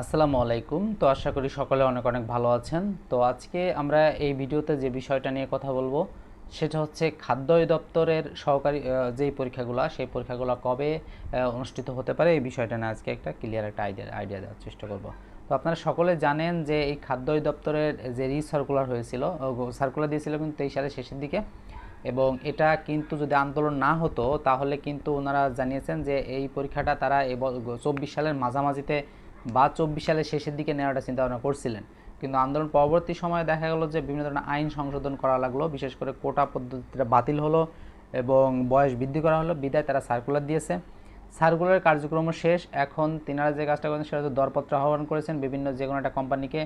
আসসালামু আলাইকুম। তো আশা করি সকলে অনেক অনেক ভালো আছেন। তো আজকে আমরা এই ভিডিওতে যে বিষয়টা নিয়ে কথা বলব, সেটা হচ্ছে খাদ্য দপ্তরের সহকারী যেই পরীক্ষাগুলো, সেই পরীক্ষাগুলো কবে অনুষ্ঠিত হতে পারে, এই বিষয়টা নিয়ে আজকে একটা ক্লিয়ার একটা আইডিয়া আইডিয়া দেওয়ার চেষ্টা করব। তো আপনারা সকলে জানেন যে এই খাদ্য দপ্তরের যে রি সার্কুলার হয়েছিল সার্কুলার দিয়েছিল কিন্তু তেইশ সালের শেষের দিকে। এবং এটা কিন্তু যদি আন্দোলন না হতো, তাহলে কিন্তু ওনারা জানিয়েছেন যে এই পরীক্ষাটা তারা চব্বিশ সালের মাঝামাঝিতে বা চব্বিশ সালের শেষের দিকে নেওয়াটা চিন্তা ভাবনা করছিলেন। কিন্তু আন্দোলন পরবর্তী সময়ে দেখা গেল যে বিভিন্ন ধরনের আইন সংশোধন করা লাগল, বিশেষ করে কোটা পদ্ধতিটা বাতিল হলো এবং বয়স বৃদ্ধি করা হলো, বিদায় তারা সার্কুলার দিয়েছে। সার্কুলারের কার্যক্রম শেষ, এখন তিনারা যে কাজটা করেছেন সেটা হচ্ছে দরপত্র আহ্বান করেছেন, বিভিন্ন যে কোনো একটা কোম্পানিকে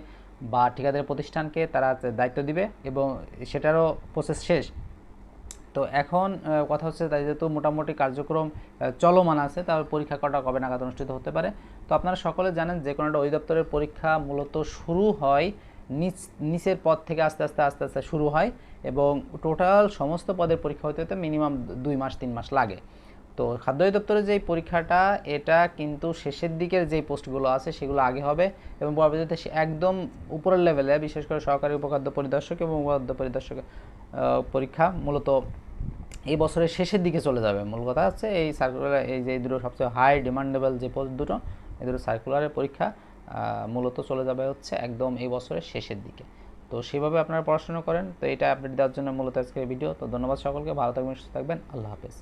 বা ঠিকাদারি প্রতিষ্ঠানকে তারা দায়িত্ব দিবে এবং সেটারও প্রসেস শেষ। তো এখন কথা হচ্ছে তাই যেহেতু মোটামুটি কার্যক্রম চলমান আছে তার পরীক্ষা কটা কবে নাগাদ অনুষ্ঠিত হতে পারে? তো আপনারা সকলে জানেন যে কোনো একটা অধিদপ্তরের পরীক্ষা মূলত শুরু হয়, নিচ, নিচের পদ থেকে আস্তে আস্তে আস্তে আস্তে শুরু হয় এবং টোটাল সমস্ত পদের পরীক্ষা হতে হতে মিনিমাম দুই মাস, তিন মাস লাগে। তো খাদ্য অধিদপ্তরের যে পরীক্ষাটা, এটা কিন্তু শেষের দিকের যে পোস্টগুলো আছে, সেগুলো আগে হবে এবং পরবর্তীতে একদম উপরের লেভেলে বিশেষ করে সহকারী উপখাদ্য পরিদর্শক এবং উপখাদ্য পরিদর্শক পরীক্ষা মূলত এই বছরের শেষের দিকে চলে যাবে। মূল কথা হচ্ছে এই সার্কুলার এই যে দুটো সবচেয়ে হাই ডিমান্ডেবল যে পোস্ট দুটো, এই দুটো সার্কুলারের পরীক্ষা মূলত চলে যাবে হচ্ছে একদম এই বছরের শেষের দিকে। তো সেভাবে আপনারা পড়াশোনা করেন। তো এটা আপডেট দেওয়ার জন্য মূলত আজকের ভিডিও তো ধন্যবাদ সকলকে। ভালো থাকবেন, সুস্থ থাকবেন। আল্লাহ হাফেজ।